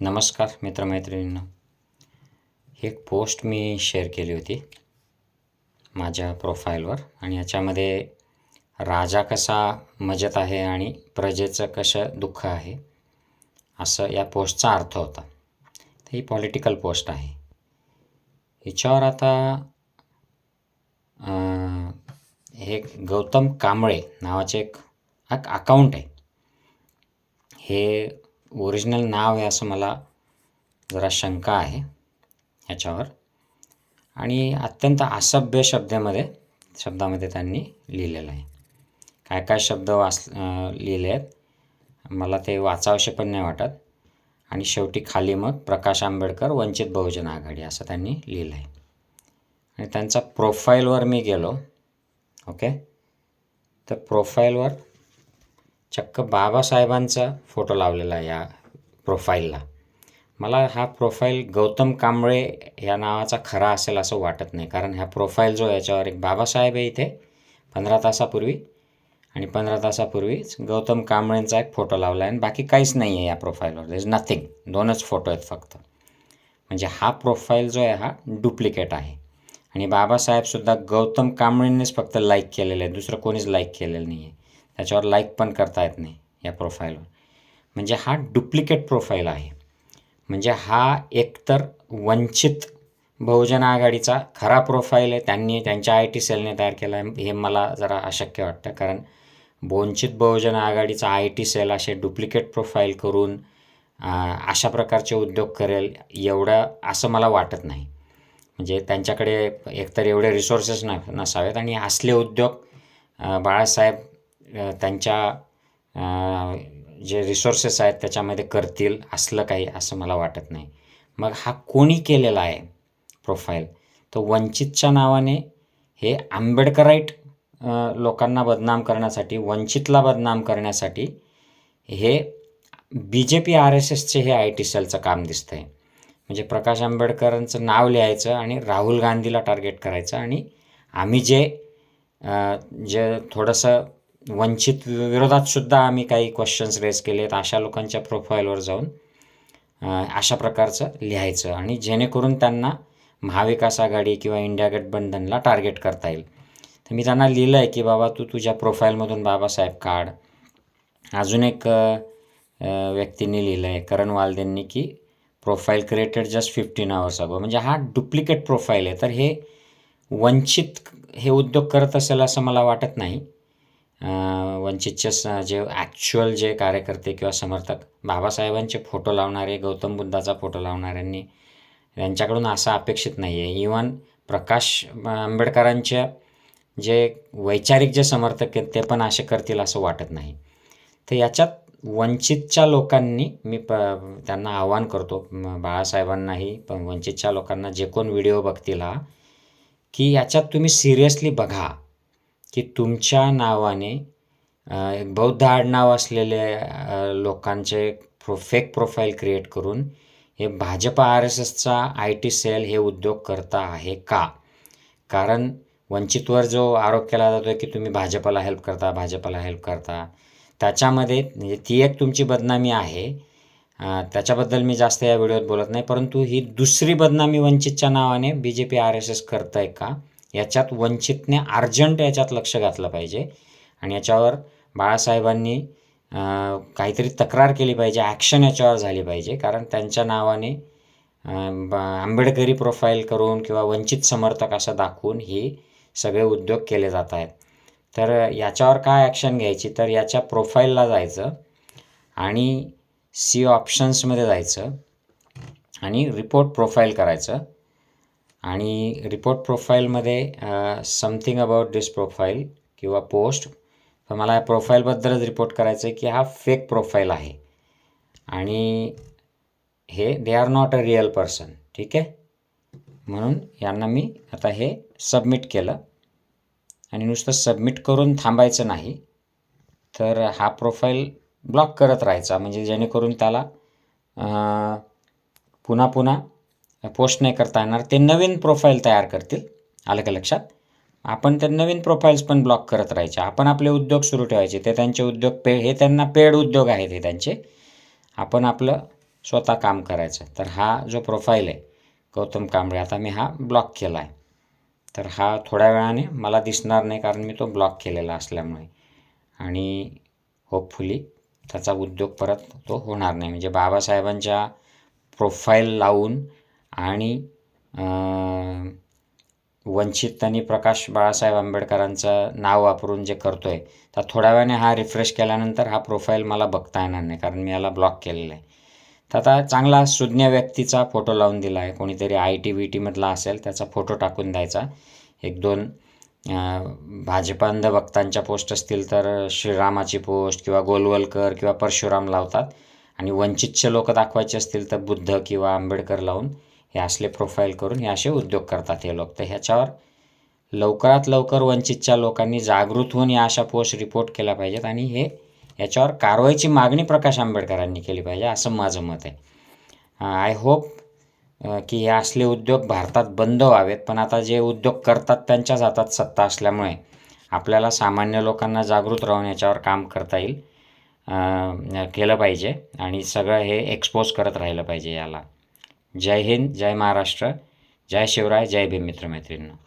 नमस्कार मित्रमैत्रिणींना. ही एक पोस्ट मी शेअर केली होती माझ्या प्रोफाईलवर आणि याच्यामध्ये राजा कसा मजेत आहे आणि प्रजेचं कसं दुःख आहे असं या पोस्टचा अर्थ होता. तर ही पॉलिटिकल पोस्ट आहे. हिच्यावर आता हे गौतम कांबळे नावाचे एक एक अकाउंट आहे. हे ओरिजिनल नाव आहे असं मला जरा शंका आहे ह्याच्यावर. आणि अत्यंत असभ्य शब्दामध्ये शब्दामध्ये त्यांनी लिहिलेलं आहे. काय काय शब्द वाच लिहिले आहेत मला ते वाचावसे पण नाही वाटत. आणि शेवटी खाली मग प्रकाश आंबेडकर वंचित बहुजन आघाडी असं त्यांनी लिहिलं आहे. आणि त्यांचा प्रोफाईलवर मी गेलो ओके? तर प्रोफाईलवर चक्क बाबासाहेबांचा फोटो लावलेला आहे या प्रोफाईलला. मला हा प्रोफाईल गौतम कांबळे या नावाचा खरा असेल असं वाटत नाही. कारण ह्या प्रोफाईल जो आहे याच्यावर एक बाबासाहेब आहे इथे पंधरा तासापूर्वी. आणि पंधरा तासापूर्वीच गौतम कांबळेंचा एक फोटो लावला आहे. आणि बाकी काहीच नाही आहे या प्रोफाईलवर. दर इज नथिंग दोनच फोटो आहेत फक्त. म्हणजे हा प्रोफाईल जो आहे हा डुप्लिकेट आहे. आणि बाबासाहेबसुद्धा गौतम कांबळेंनीच फक्त लाईक केलेलं आहे. दुसरं कोणीच लाईक केलेलं नाही आहे त्याच्यावर लाईक पण करता येत नाही या प्रोफाईलवर म्हणजे हा डुप्लिकेट प्रोफाईल आहे. म्हणजे हा एकतर वंचित बहुजन आघाडीचा खरा प्रोफाईल आहे. त्यांनी त्यांच्या आय टी सेलने तयार केला आहे हे मला जरा अशक्य वाटतं. कारण वंचित बहुजन आघाडीचा आय टी सेल असे डुप्लिकेट प्रोफाईल करून अशा प्रकारचे उद्योग करेल एवढं असं मला वाटत नाही. म्हणजे त्यांच्याकडे एकतर एवढे रिसोर्सेस न नसावेत आणि असले उद्योग बाळासाहेब त्यांच्या जे रिसोर्सेस आहेत त्याच्यामध्ये करतील असलं काही असं मला वाटत नाही. मग हा कोणी केलेला आहे प्रोफाईल तर वंचितच्या नावाने हे आंबेडकराईट लोकांना बदनाम करण्यासाठी वंचितला बदनाम करण्यासाठी हे B J P R S एसचे हे आय टी सेलचं काम दिसतं आहे म्हणजे प्रकाश आंबेडकरांचं नाव लिहायचं आणि राहुल गांधीला टार्गेट करायचं आणि आम्ही जे जे थोडंसं वंचित विरोधात सुद्धा आम्ही काही क्वेश्चन्स रेस केले आहेत अशा लोकांच्या प्रोफाईलवर जाऊन अशा प्रकारचं लिहायचं आणि जेणेकरून त्यांना महाविकास आघाडी किंवा इंडिया गठबंधनला टार्गेट करता येईल. तर मी त्यांना लिहिलं आहे की बाबा तू तुझ्या प्रोफाईलमधून बाबासाहेब काढ. अजून एक व्यक्तींनी लिहिलं आहे करण वालदेंनी की profile created just fifteen hours ago म्हणजे हा डुप्लिकेट प्रोफाईल आहे. तर हे वंचित हे उद्योग करत असेल असं मला वाटत नाही. वंचितचेच वंचितचे स जे ॲक्च्युअल जे कार्यकर्ते किंवा समर्थक बाबासाहेबांचे फोटो लावणारे गौतम बुद्धाचा फोटो लावणाऱ्यांनी त्यांच्याकडून असं अपेक्षित नाही आहे इवन प्रकाश आंबेडकरांच्या जे वैचारिक जे समर्थक आहेत ते पण असे करतील असं वाटत नाही. तर याच्यात वंचितच्या लोकांनी मी प त्यांना आव्हान करतो बाळासाहेबांनाही पण वंचितच्या लोकांना जे कोण व्हिडिओ बघतील हा की याच्यात तुम्ही सिरियसली बघा. की तुमच्या नावाने एक बौद्ध आडनाव असलेले लोकांचे प्रो फेक प्रोफाईल क्रिएट करून हे भाजप आर एस एसचा आय टी सेल हे उद्योग करता आहे का? कारण वंचितवर जो आरोप केला जातो की तुम्ही भाजपला हेल्प करता भाजपला हेल्प करता त्याच्यामध्ये म्हणजे ती एक तुमची बदनामी आहे. त्याच्याबद्दल मी जास्त या व्हिडिओत बोलत नाही परंतु ही दुसरी बदनामी वंचितच्या नावाने B J P R S S करत आहे का? याच्यात वंचितने अर्जंट याच्यात लक्ष घातलं पाहिजे. आणि याच्यावर बाळासाहेबांनी काहीतरी तक्रार केली पाहिजे ॲक्शन याच्यावर झाली पाहिजे. कारण त्यांच्या नावाने आंबेडकरी प्रोफाईल करून किंवा वंचित समर्थक असं दाखवून हे सगळे उद्योग केले जात आहेत. तर याच्यावर काय ॲक्शन घ्यायची? तर याच्या प्रोफाईलला जायचं आणि सी ऑप्शन्समध्ये जायचं आणि रिपोर्ट प्रोफाईल करायचं. आणि रिपोर्ट प्रोफाईलमध्ये समथिंग अबाउट दिस प्रोफाईल किंवा पोस्ट तर मला या प्रोफाईलबद्दलच रिपोर्ट करायचं आहे की हा फेक प्रोफाईल आहे. आणि हे they are not a real person ठीक आहे? म्हणून यांना मी आता हे सबमिट केलं. आणि नुसतं सबमिट करून थांबायचं नाही तर हा प्रोफाईल ब्लॉक करत राहायचा. म्हणजे जेणेकरून त्याला पुन्हा पुन्हा पोस्ट नाही करता येणार. ते नवीन प्रोफाईल तयार करतील. आलं का लक्षात? आपण ते नवीन प्रोफाईल्स पण ब्लॉक करत राहायचे. आपण आपले उद्योग सुरू ठेवायचे. ते त्यांचे उद्योग पे हे त्यांना पेड उद्योग आहेत हे त्यांचे. आपण आपलं स्वतः काम करायचं. तर हा जो प्रोफाईल आहे गौतम कांबळे आता मी हा ब्लॉक केला आहे. तर हा थोड्या वेळाने मला दिसणार नाही कारण मी तो ब्लॉक केलेला असल्यामुळे. आणि होपफुली त्याचा उद्योग परत तो होणार नाही. म्हणजे बाबासाहेबांच्या प्रोफाईल लावून आणि वंचित त्यांनी प्रकाश बाळासाहेब आंबेडकरांचं नाव वापरून जे करतो आहे तर थोड्या वेळाने हा रिफ्रेश केल्यानंतर हा प्रोफाईल मला बघता येणार नाही कारण मी याला ब्लॉक केलेलं आहे. तर आता चांगला सुज्ञ व्यक्तीचा फोटो लावून दिला आहे. कोणीतरी आय टी व्ही टीमधला असेल त्याचा फोटो टाकून द्यायचा. एक दोन भाजपांध भक्तांच्या पोस्ट असतील तर श्रीरामाची पोस्ट किंवा गोलवलकर किंवा परशुराम लावतात. आणि वंचितचे लोक दाखवायचे असतील तर बुद्ध किंवा आंबेडकर लावून. हे असले प्रोफाईल करून हे असे उद्योग करतात हे लोक. तर ह्याच्यावर लवकरात लवकर वंचितच्या लोकांनी जागृत होऊन या अशा पोस्ट रिपोर्ट केल्या पाहिजेत आणि हे याच्यावर कारवाईची मागणी प्रकाश आंबेडकरांनी केली पाहिजे असं माझं मत आहे. आय होप की हे असले उद्योग भारतात बंद व्हावेत पण आता जे उद्योग करतात त्यांच्याच हातात सत्ता असल्यामुळे आपल्याला सामान्य लोकांना जागृत राहून याच्यावर काम करता येईल केलं पाहिजे आणि सगळं हे एक्सपोज करत राहिलं पाहिजे याला. जय हिंद जय महाराष्ट्र जय शिवराय जय भीम मित्रमैत्रिणींनो.